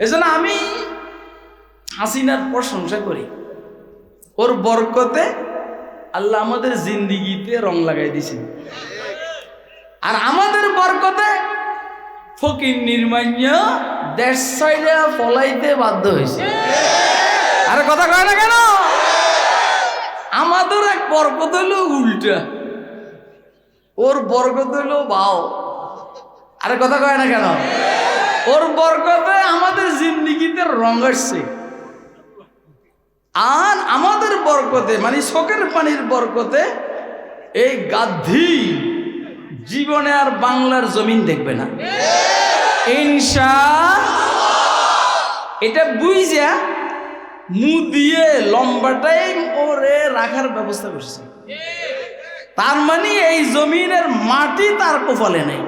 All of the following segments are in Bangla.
এজন্য আমি হাসিনার প্রশংসা করি। ওর বরকতে আল্লাহ আমাদের জিন্দিগিতে রং লাগাই দিয়েছেন। আর আমাদের বরকতে ফকির নির্মান্য দেশ সাইডে ফলাইতে বাধ্য হয়েছে। আরে কথা কয় না কেন? আমাদের এক বরকত হলো উল্টা। ওর বরকত হলো বাও। আরে কথা কয় না কেন? ওর বরকতে আমাদের জিন্দিগিতে রং আসছে। আর আমাদের বরকতে মানে শোকের পানির বরকতে এই গাদ্ধি জীবনে আর বাংলার জমিন দেখবে না। ইনশা এটা বুঝা মু দিয়ে লম্বাটাই ওরে রাখার ব্যবস্থা করছে। তার মানে এই জমিনের মাটি তার কপালে নেই।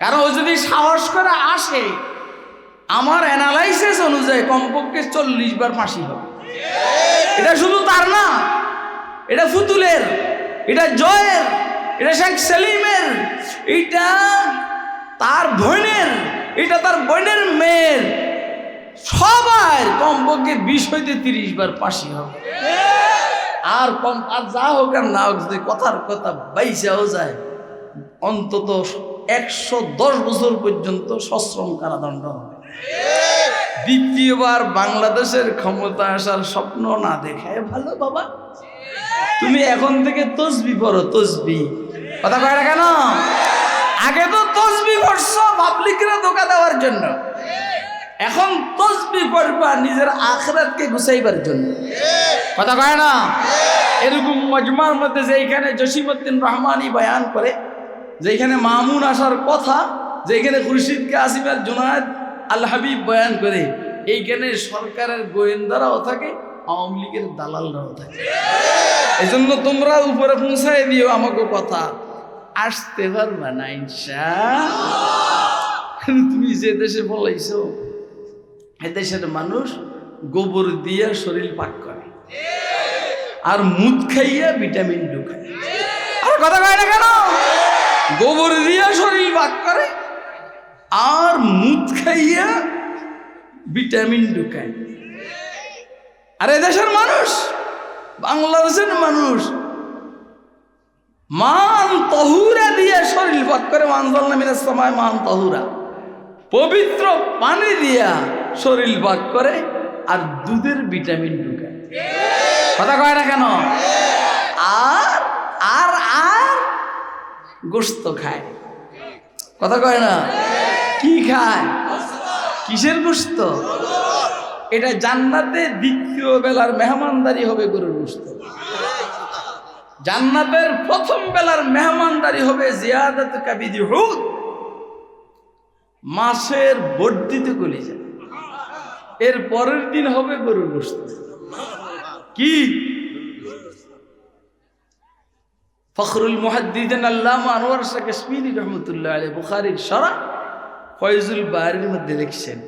কারণ ও যদি সাহস করে আসে, আমার অ্যানালাইসিস অনুযায়ী কমপক্ষে চল্লিশ বার ফাঁসি হবে। এটা শুধু তার না, এটা ফুতুলের, এটা জয়ের, এটা শেখ সেলিমের, এটা তার বোনের, এটা তার বোনের মেয়ের, সবার কমপক্ষে বিশ হইতে তিরিশ বার ফাঁসি হবে। আর কম, আর যা হোক আর না হোক, যদি কথার কথা বাইসাও যায়, অন্তত একশো দশ বছর পর্যন্ত সশ্রম কারাদণ্ড হবে। দ্বিতীয়বার বাংলাদেশের ক্ষমতা আসার স্বপ্ন না দেখায় ভালো বাবা। তুমি এখন থেকে তসবি পড়ো, তসবি। কথা কয় না কেন? আগে তো তসবি পড়ছো, পাবলিকরা ধোকা দেওয়ার জন্য। এখন তসবি পড়বা নিজের আখরাতকে গুছাইবার জন্য। কথা কয় না? এরকম মজমার মধ্যে যেখানে জসিমুদ্দিন রহমানি বয়ান করে যেখানে মামুন আসার কথা, যেখানে খুরশিদকে আসিমের জুনায়দ আল হাবিব বয়ান করে, এইখানে সরকারের গোয়েন্দারাও থাকে, আওয়ামী লীগের দালালরাও থাকে। এই জন্য তোমরা উপরে পৌঁছায় দিও আমাকে কথা। আসতে পারবা না ইনশা তুমি যে দেশে বলাইছো এ দেশের মানুষ গোবর দিয়ে শরীর পাক করে। আর মুদ খাইয়া ভিটামিন ঢুকায়। আর কথা কয় না কেন? গোবর দিয়া শরীর পাক করে আর মুদ খাইয়া ভিটামিন ঢুকায়। আর দেশের মানুষ, বাংলাদেশের মানুষ, মান তহুরা দিয়ে শরীর পাক করে মানজল নামিনের সময় মান তহুরা। পবিত্র পানি দিয়া শরীর পাক করে আর দুধের ভিটামিন ঢুকায়। কথা কয় না কেন? আর আর আর গোস্ত খায়। কথা কয় না? কি খায়? কিসের গোস্ত এটা জান্নাতে দ্বিতীয় বেলার মেহমানদারি হবে গরুর গোস্ত জান্নাতের প্রথম বেলার মেহমানদারি হবে জিয়াদত কাবিদি হুদ। মাসের বর্ধিত কলিজা। এর পরের দিন হবে গরুর গোস্ত কি? ফখরুল মুহাদ্দিদিন আল্লামা আনোয়ার শাহ কাশ্মীরি রহমতুল্লাহ আলী বুখারির সরা ফয়জুল বাড়ির মধ্যে লিখছেন।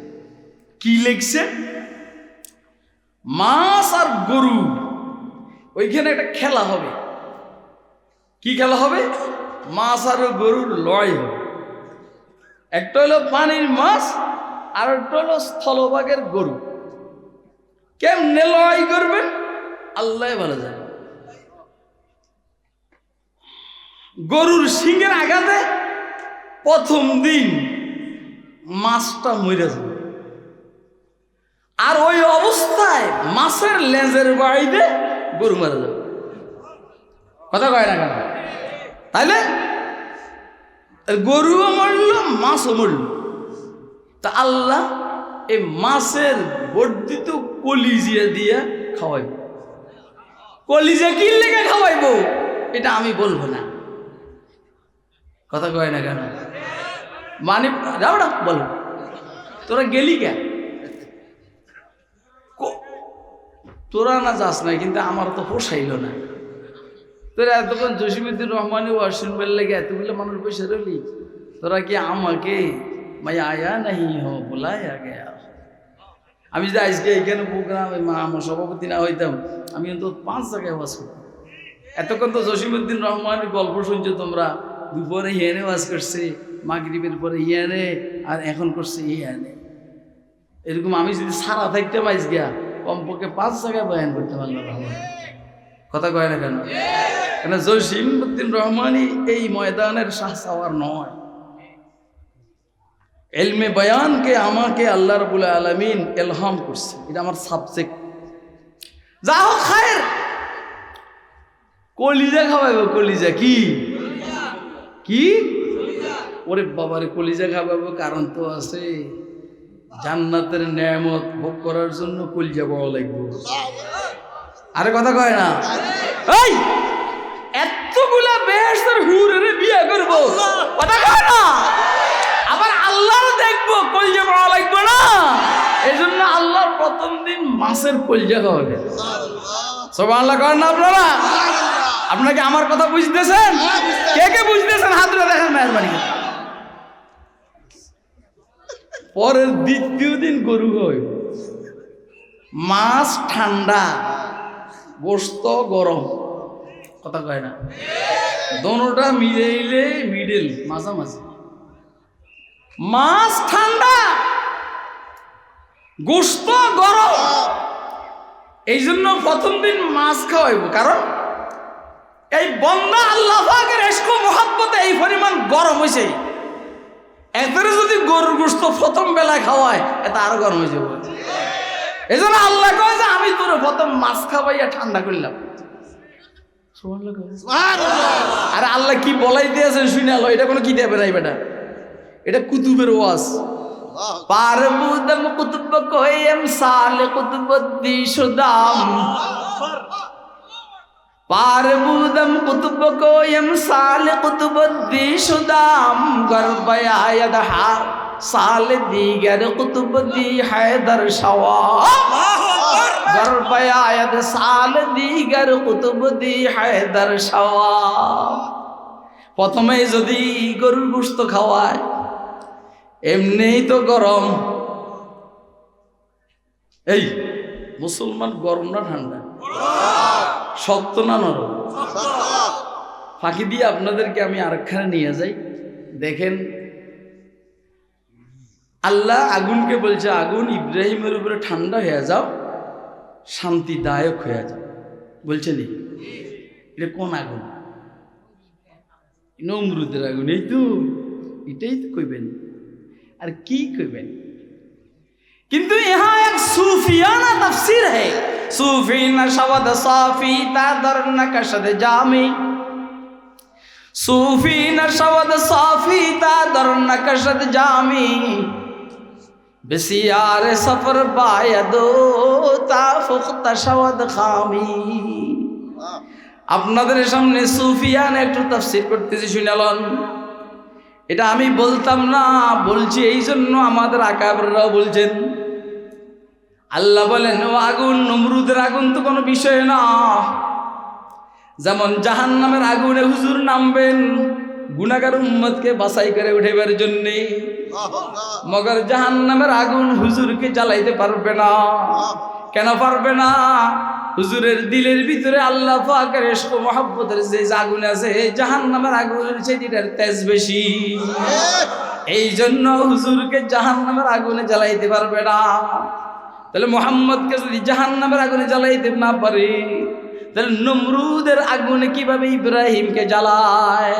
কি লিখছেন? মাছ আর গরু, ওইখানে একটা খেলা হবে। কি খেলা হবে? মাছ আর গরুর লড়াই হবে। একটা হলো পানির মাছ, আর একটা হলো স্থলভাগের গরু। কেমনে লড়াই করবেন? আল্লাহ ভালো জানে। গরুর সিংহের আঘাতে প্রথম দিন মাছটা মরে যাবে। আর ওই অবস্থায় মাছের লেজের বাড়িতে গরু মারা যাবে। কথা কয় না কেন? তাইলে গরুও মরল, মাছও মরল। তা আল্লাহ এই মাছের বর্ধিত কলিজিয়া দিয়ে খাওয়াইব। কলিজা কি লেগে খাওয়াইব? এটা আমি বলব না। কথা কয় না কেন? মানে যাও না, বলো। তোরা গেলি কেন তোরা না যাস না কিন্তু আমার তো পোষাইল না। তোরা এতক্ষণ জসিমুদ্দিন রহমানি ওয়াসিন বেল লেগে এতগুলো মানুষ বসে রইলি। তোরা কি আমাকে ভাই আয়া নাহি হো বোলায়া গেয়া? আমি যে আজকে এখানে প্রোগ্রাম আমার সভাপতি না হইতাম, আমি কিন্তু পাঁচ জায়গায় ওয়াজ করতাম। এতক্ষণ তো জসিমুদ্দিন রহমানের গল্প শুনছো তোমরা। দুপুরে হিয়ানে ওয়াজ করছে, মাগরিবের পরে হিয়ানে আর এখন করছে হিয়ানে এরকম আমি যদি সারা থাকতে পাইস গিয়া, কমপক্ষে পাঁচ জায়গায় বয়ান করতে পারলাম কথা কয় না কেন? কেন জসিম উদ্দিন রহমানই এই ময়দানের শাহ সাওয়ার নয়। এলমে বয়ানকে আমাকে আল্লাহ রবুল আলমিন এলহাম করছে, এটা আমার সাবজেক্ট যা হোক, খায়ের। কলিজা খাওয়াইব, কলিজা কি? কি? ওরে বাবারে কলিজা খাওয়াবো কারণ তো আছে। জান্নাতের নিয়ামত ভোগ করার জন্য কলিজা পাওয়া লাগবে। আরে কথা কয় না। এই! এতগুলা বেহেস্তের হুরের বিয়ে করব। কথা কয় না। আবার আল্লাহর দেখব কলজা পাওয়া লাগবে না। এই জন্য আল্লাহর প্রথম দিন মাসের কলজা খাওয়াবে। সব আল্লাহ করেন না আপনারা? আপনাকে আমার কথা বুঝতেছেন? কে কে বুঝতেছেন হাত ধরে দেখেন মেহরবানি। পরের দ্বিতীয় দিন গরু হয়। মাছ ঠান্ডা গোস্ত গরম। কথা কয় না। দোনোটা মিলাইলে মিডল মাঝামাঝি। মাছ ঠান্ডা গোস্ত গরম। এই জন্য প্রথম দিন মাছ খাওয়াইব। কারণ এই বন্দা আল্লাহ পাকের এসকো মহাব্বতে এই পরিমাণ গরম হয়েছে এদের যদি গরুর গোস্ত প্রথম বেলায় খাওয়ায় এটা আরও গরম হয়ে যাবে এই জন্য আল্লাহ কয় যে আমি তোর প্রথম মাছ খাওয়াইয়া ঠান্ডা করলাম আরে আল্লাহ কি বলাই দিয়েছেন শুনে আলো এটা কোনো কি দেবে নাই বেটা। এটা কুতুবের ওয়াজ। পারবুদম কুতুব কোয়েম সাল কুতুবদ্দি সুদাম সাল কুতুবদ্দি সুদাম গর্বয়ায়দ হা সাল দিগর কুতুবদ্দি হায়দর শওয়া। গর্বয়ায়দ সাল দিগর কুতুবদ্দি হায়দর শওয়া। প্রথমে যদি গরুর গোস্ত খাওয়ায় এমনিই তো গরম। এই মুসলমান গরম না ঠান্ডা? সত্য না নরম? ফাঁকি দিয়ে আপনাদেরকে আমি আরেকখানে নিয়ে যাই। দেখেন আল্লাহ আগুনকে বলছে আগুন ইব্রাহিমের উপরে ঠান্ডা হয়ে যাও শান্তিদায়ক হয়ে যাও। বলছে নি? এটা কোন আগুন? নমরুদের আগুন এই তো। এটাই তো কইবেন। আর কি কইবেন? কিন্তু ইহা এক সুফিয়ানা তাফসির হ্যাঁ সুফি না সবদ সাফি তাদর নকশদ জামি। সুফি না সবদ সাফি তাদর নকশদ জামি। بسیار سفر بایدو تا فخت شود خامی আপনাদের সামনে সুফিয়ান একটু তাফসির করতেছি শুনালন এটা আমি বলতাম না, বলছি এই জন্য আমাদের আকাবরাও বলছেন। আল্লাহ বলেন ও আগুন নমরুদের আগুন তো কোনো বিষয় না। যেমন জাহান নামের আগুনে হুজুর নামবেন গুনাগার উম্মতকে বাছাই করে উঠেবার জন্যে। মগর জাহান নামের আগুন হুজুরকে জ্বালাইতে পারবে না। কেন পারবে না? হুজুরের দিলের ভিতরে আল্লাহ পাকের এসকো মহাব্বতের যে আগুন আছে জাহান নামের আগুনের সেটিটার তেজ বেশি। এই জন্য হুজুরকে জাহান নামের আগুনে জ্বালাইতে পারবে না। তাহলে মোহাম্মদকে যদি জাহান নামের আগুনে জ্বালাইতে না পারে, তাহলে নমরুদের আগুনে কীভাবে ইব্রাহিমকে জ্বালায়?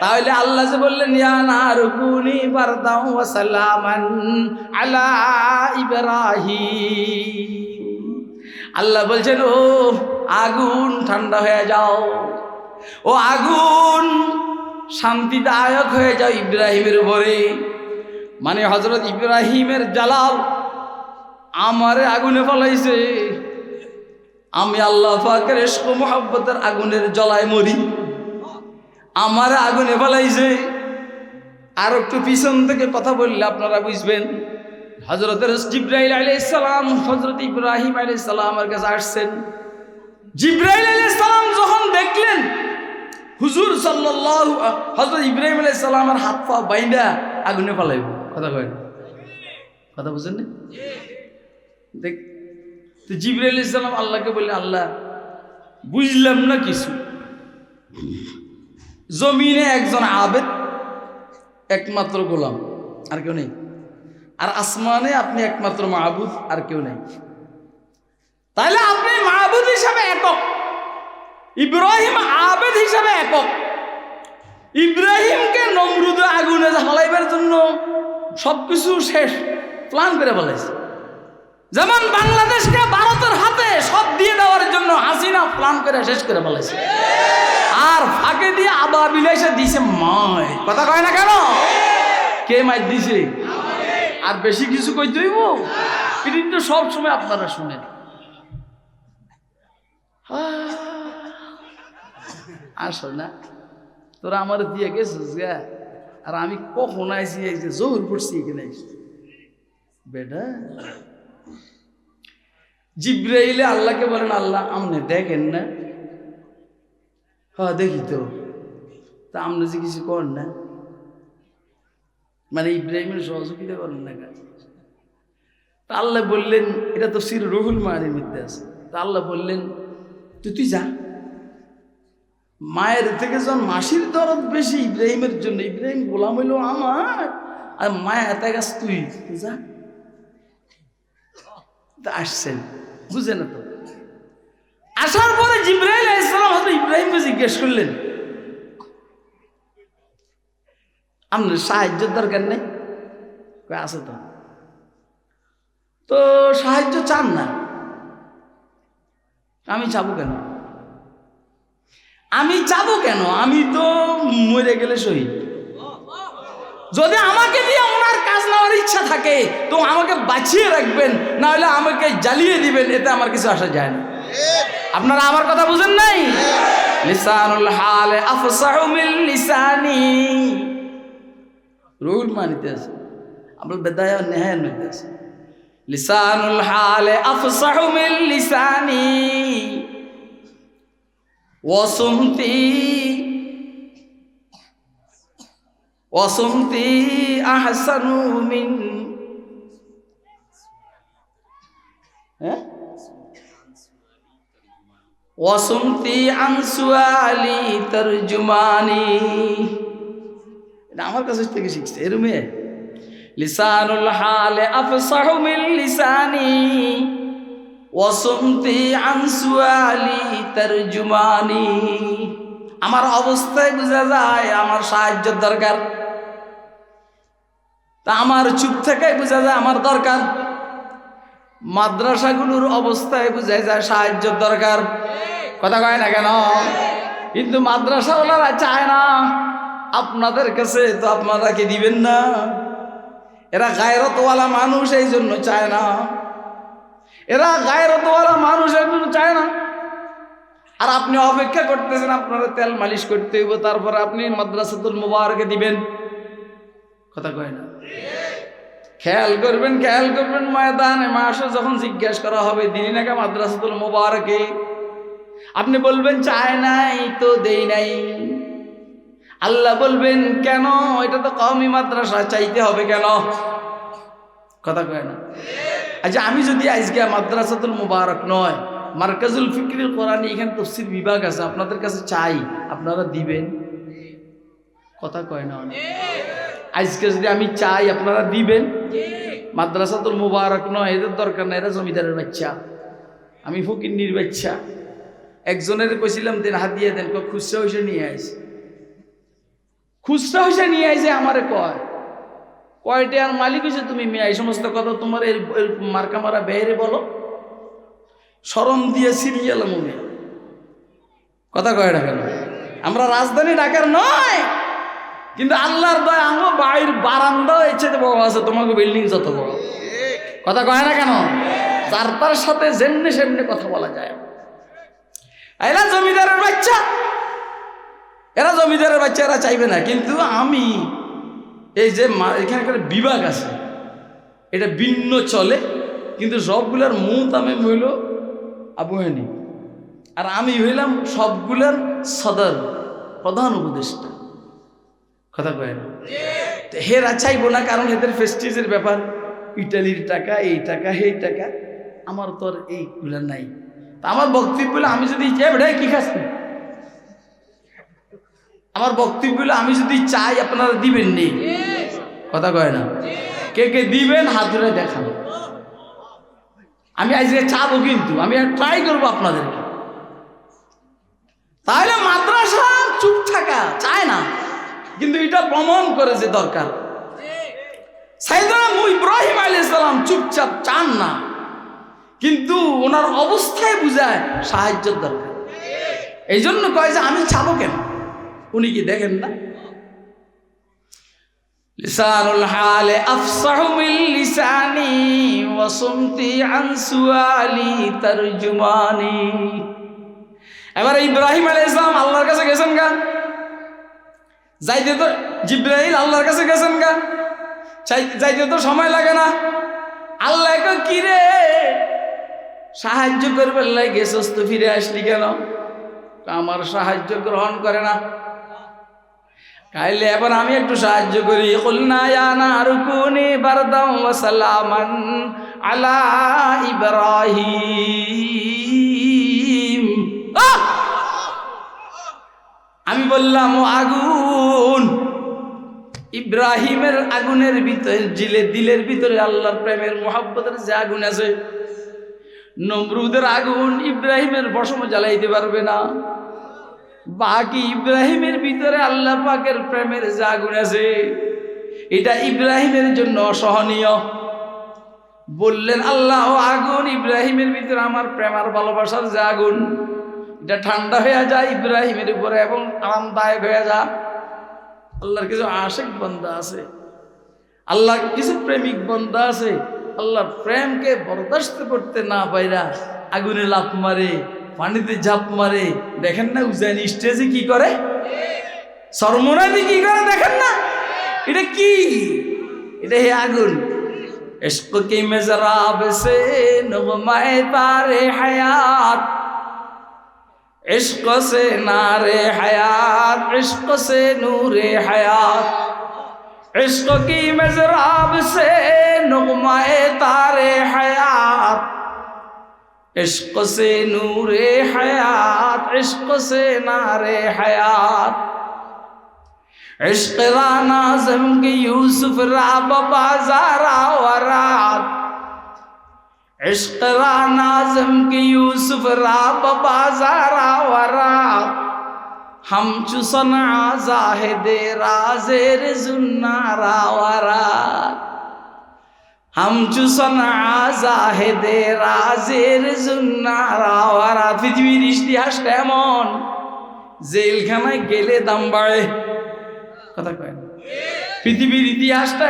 তাহলে আল্লাহ যে বললেন, ইয়া নারকুনি বারদাও ওয়া সালামান আলা ইব্রাহিম। আল্লাহ বলছেন, ও আগুন ঠান্ডা হয়ে যাও। ও আগুন শান্তিদায়ক হয়ে যাও ইব্রাহিমের উপরে। মানে হজরত ইব্রাহিমের জালাল আমারে আগুনে ফলাইছে। আমি আল্লাহ পাকের এসকো মোহাব্বতের আগুনের জ্বলায় মরি। আমার আগুনে ফলাইছে। আর একটু পিছন থেকে কথা বললে আপনারা বুঝবেন হজরতের জিব্রাইল আলাইহিস সালাম হজরত ইব্রাহিম আলাইহিস সালামের কাছে আসছেন। জিব্রাইল আলাইহিস সালাম যখন দেখলেন, হুজুর সাল্লাল্লাহু হজরত ইব্রাহিম আলাইহিস সালামের হাত পা বাইন্দা আগুনে ফলাইব। কথা কয় কথা বুঝেন না? দেখ, তো জিব্রাইল আলাইহিস সালাম আল্লাহকে বললে, আল্লাহ, বুঝলাম না কিছু। জমিনে একজন আবেদ, একমাত্র গোলাম, আর কেউ নেই। আর আসমানে আপনি একমাত্র মাহবুদ, আর কেউ নেই। তাহলে আপনি মাহবুদ হিসাবে একক, ইব্রাহিম আবেদ হিসাবে একক। ইব্রাহিমকে নমরুদ আগুনে জ্বালাইবার জন্য সবকিছু শেষ, প্ল্যান করে বলেছে যেমন বাংলাদেশকে ভারতের হাতে সব দিয়ে দেওয়ার জন্য হাসিনা প্ল্যান করে শেষ করে বলেছে আর ফাঁকে দিয়ে আবা বিলাইসে দিছে মায় কথা কয় না কেন? কে মাই দিছে? আর বেশি কিছু কই দইব? কিন্তু সব সময় আপনারা শুনেন। আসো না। তোরা আমার দিয়ে গেছিস গা? আর আমি কখন আইসি এই যে জোর পড়ছি এখানে বেটা জিব্রাইলে আল্লাহকে বলেন, আল্লাহ, আমনে দেখেন না? হ্যাঁ দেখি তো। তা আমনে যে কিছু করেন না? মানে ইব্রাহিমের সহযোগিতা করেন না কাজ তা আল্লাহ বললেন, এটা তো সির রুহুল মায়ের মধ্যে আছে। তা আল্লাহ বললেন তুই তুই যা। মায়ের থেকে যখন মাসির দরদ বেশি ইব্রাহিমের জন্য, ইব্রাহিম গোলাম হইল আমার। আর মায়া এত গাছ তুই তুই যা। আসছেন বুঝে না তো। আসার পরে জিব্রাহিম ইসলাম হয়তো ইব্রাহিমকে জিজ্ঞেস করলেন, আপনার সাহায্যের দরকার নেই? আছে তো। তো সাহায্য চান না। আমি চাবো কেন? আমি চাবো কেন? আমি তো মরে গেলে শহীদ। যদি আমাকে দিয়ে ওনার কাজ নেওয়ার ইচ্ছা থাকে, তো আমাকে বাঁচিয়ে রাখবেন না হলে আমাকে জ্বালিয়ে দিবেন, এতে আমার কিছু আসা যায় না। আপনারা আমার কথা বুঝেন নাই? লিসানুল হালে আফসাহু মিন লিসানি। রুল মানিতে আছে। আপনার বেদায় নেহায়ের মধ্যে আছে। লিসানুল হালে আফসাহু মিন লিসানি। ওয়াসুমতি ওয়াসুমতি আহসানু মিন। হ্যাঁ? ওয়াসুমতি আনসুয়ালি তরজুমানি। এটা আমার কাছে থেকে শিখছে এরমে লিসানুল হালে আফসাহু মিন লিসানি। ওয়াসুমতি আনসুয়ালি তরজুমানি। আমার অবস্থায় বোঝা যায়, আমার সাহায্যের দরকার। তা আমার চুপ থেকে বোঝা যায়, আমার দরকার। মাদ্রাসাগুলোর অবস্থায় বোঝা যায়, সাহায্যের দরকার। কথা কয় না কেন? কিন্তু মাদ্রাসাওয়ালারা চায় না। আপনাদের কাছে তো আপনারা কি দিবেন না? এরা গায়রতওয়ালা মানুষ, এই জন্য চায় না। এরা গায়রতওয়ালা মানুষ, এই জন্য চায় না। আর আপনি অপেক্ষা করতেছেন, আপনারা তেল মালিশ করতে হইব, তারপরে আপনি মাদ্রাসাতুল মুবারকে দিবেন। কথা কয় না। খেয়াল করবেন খেয়াল করবেন, ময়দানে মাসে যখন জিজ্ঞেস করা হবে দিনই নাকি মাদ্রাসাতুল মুবারকে? আপনি বলবেন, চায় নাই তো দেই নাই। আল্লাহ বলবেন, কেন? এটা তো কমই মাদ্রাসা, চাইতে হবে কেন? কথা কয় না। আচ্ছা আমি যদি আজকে মাদ্রাসাতুল মুবারক নয়, মার্কাজুল ফিক্রির কোরআনী এখানে তফসির বিভাগ আছে, আপনাদের কাছে চাই, আপনারা দিবেন? কথা কয় না। আজকে যদি আমি চাই আপনারা দিবেন? মাদ্রাসাতুল মুবারক নয় এদের দরকার নাই এরা জমিদারের বাচ্চা। আমি ফকিন্নির বাচ্চা। একজনের কইছিলাম দেন হাত দিয়ে দেন। খুচরা হইসে নিয়ে আইস। খুচরা হইসে নিয়ে আইসে আমারে কয়। কয়টা আর মালিক হয়েছে তুমি মেয়ে এই সমস্ত কথা তোমার এই মার্কা মারা বেয়েরে বলো। সরম দিয়ে সিরিয়াল মনে। কথা কয় না কেন? আমরা রাজধানী ঢাকার নয়। কিন্তু আল্লাহর দয় আমার বাড়ির বারান্দা ইচ্ছে বড় আছে, তোমাকে বিল্ডিং যত বড়। কথা কয় না কেন? যার তার সাথে যেমনি সেমনি কথা বলা যায়। এরা জমিদারের বাচ্চা। এরা জমিদারের বাচ্চা, এরা চাইবে না। কিন্তু আমি এই যে এখানে একটা বিভাগ আছে। এটা ভিন্ন চলে, কিন্তু সবগুলার মুখ আমি হইল আবু আর আমি হইলাম সবগুলার সদর, প্রধান উপদেষ্টা। কথা কয় না? তো হেরা চাইব না কারণ এদের ফেস্টিজের ব্যাপার। ইটালির টাকা, এই টাকা এই টাকা। আমার তো আর এইগুলা নাই। তা আমার বক্তব্য আমি যদি চাই কি খাস আমার বক্তব্য আমি যদি চাই, আপনারা দিবেন নি। কথা কয় না? কে কে দিবেন, হাত ধরে দেখান। আমি আজকে চাবো কিন্তু, আমি ট্রাই করব আপনাদেরকে। তাহলে মাদ্রাসা চুপ থাকা, চায় না। কিন্তু এটা প্রমাণ করেছে দরকার। সাইদানা ইব্রাহিম আলী ইসলাম চুপচাপ চান না। কিন্তু ওনার অবস্থায় বুঝায় সাহায্যের দরকার। এই জন্য কয় যে, আমি চাবো কেন? উনি কি দেখেন না? লিসানি এবার ইব্রাহিম আলাইহিস সালাম আল্লাহর কাছে গেছেন গা যাইতে তো জিব্রাইল আল্লাহর কাছে গেছেন গা। যাইতে তো সময় লাগে না। আল্লাহ কি রে? সাহায্য করবার লাগে গেছস তো, ফিরে আসলি কেন? আমার সাহায্য গ্রহণ করে না। কাইলে এবার আমি একটু সাহায্য করি। সালামান আলা ইব্রাহিম! আমি বললাম, ও আগুন। ইব্রাহিমের আগুনের ভিতরে জিলে দিলের ভিতরে আল্লাহর প্রেমের মোহাব্বতের যে আগুন আছে, নমরুদের আগুন ইব্রাহিমের বসম জ্বালাইতে পারবে না। বাকি ইব্রাহিমের ভিতরে আল্লাহ পাকের প্রেমের যে আগুন আছে, এটা ইব্রাহিমের জন্য অসহনীয়। বললেন, আল্লাহ, ও আগুন, ইব্রাহিমের ভিতরে আমার প্রেম আর ভালোবাসার যে আগুন। এটা ঠান্ডা হয়ে যায় ইব্রাহিমের উপরে এবং আরামদায়ক হয়ে যা আল্লাহর কিছু আশেক বন্ধা আছে আল্লাহ কিছু প্রেমিক বন্ধা আছে, আল্লাহর প্রেমকে বরদাস্ত করতে না পাইরা আগুনে লাফ মারে, পানিতে ঝাঁপ মারে, দেখেন না উজানি স্টেজে কি করে? সরমোনাদি কি করে দেখেন না? এটা কি? এটা হে আগুন। ইশক কি মেজরাব নব নগমায় তারে হায়াত। عشق سے نار حیات، عشق سے نور حیات۔ عشق کی مضراب سے نغمہ تار حیات۔ عشق سے نور حیات، عشق سے نار حیات۔ عشق را نازم کی یوسف را بازارا ورات عشق را نازم کی یوسف را پا بازارا ورا ہم چو صنع زاہد را زیر زنارا ورا ہم چو صنع زاہد را زیر زنارا ورا পৃথিবীর ইতিহাসটা دم بڑے کتا کوئی پیتی কথা কয় পৃথিবীর ইতিহাসটা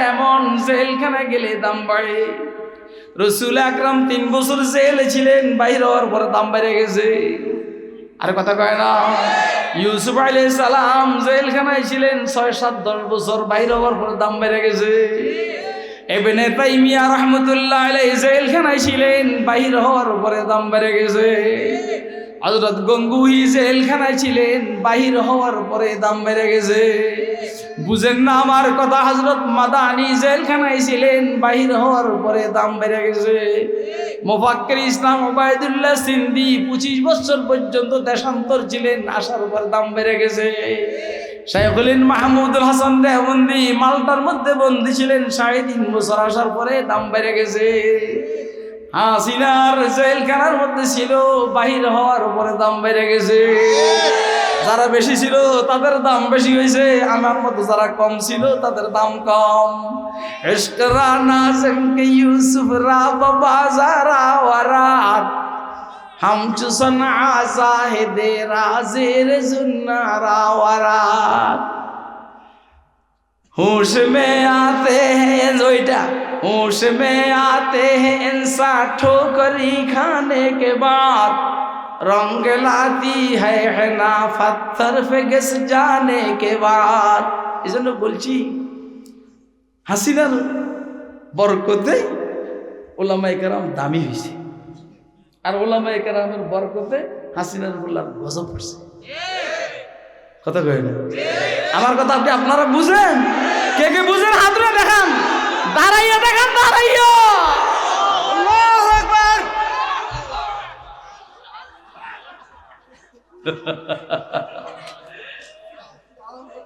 زیل کھنا گلے دم بڑے রসুল আকরাম তিন বছর জেলে ছিলেন, বাইর হওয়ার পরে দাম বেড়ে গেছে। আর কথা কয় না, ইউসুফ আলি সালাম জেলখানায় ছিলেন ছয় সাত দশ বছর বাইর হওয়ার পরে দাম বেড়ে গেছে। এবেনে তাইমিয়া রহমতুল্লাহ আলাই জেলখানায় ছিলেন বাহির হওয়ার পরে দাম বেড়ে গেছে। হজরত গঙ্গুহি জেলখানায় ছিলেন, বাহির হওয়ার পরে দাম বেড়ে গেছে। বুঝেন না আমার কথা হজরত মাদানি জেলখানায় ছিলেন, বাহির হওয়ার পরে দাম বেড়ে গেছে। মোফাক্কের ইসলাম ওবায়দুল্লাহ সিন্দি পঁচিশ বছর পর্যন্ত দেশান্তর ছিলেন, আসার পর দাম বেড়ে গেছে। শাইখুলিন মাহমুদুল হাসান দেহবন্দি, মালটার মধ্যে বন্দি ছিলেন, সাড়ে তিন বছর আসার পরে দাম বেড়ে গেছে। হাসিনার জেলখানার মধ্যে ছিল, বাহির হওয়ার উপরে দাম বেড়ে গেছে। যারা বেশি ছিল, তাদের দাম বেশি হয়েছে। আমার মতো যারা কম ছিল, তাদের দাম কম। ইউসুফ রাজের হুশ মে আতে ওইটা हैं जोइटा होश में आते हैं इंसान ठोकरी खाने के बाद रंग लाती है है ना पत्थर पे घिस जाने के बाद এই জন্য বলছি হাসিনার বরকতে ওলামাই কারাম দামি হয়েছে আর ওলামা একরামের বরকতে হাসিনার বললার গজব পড়ছে কথা কই না আমার কথা আপনি আপনারা বুঝেন কে কে বুঝেন হাত তুলে দেখান দাঁড়াইয়া দেখেন দাঁড়াইয়া। আল্লাহু আকবার।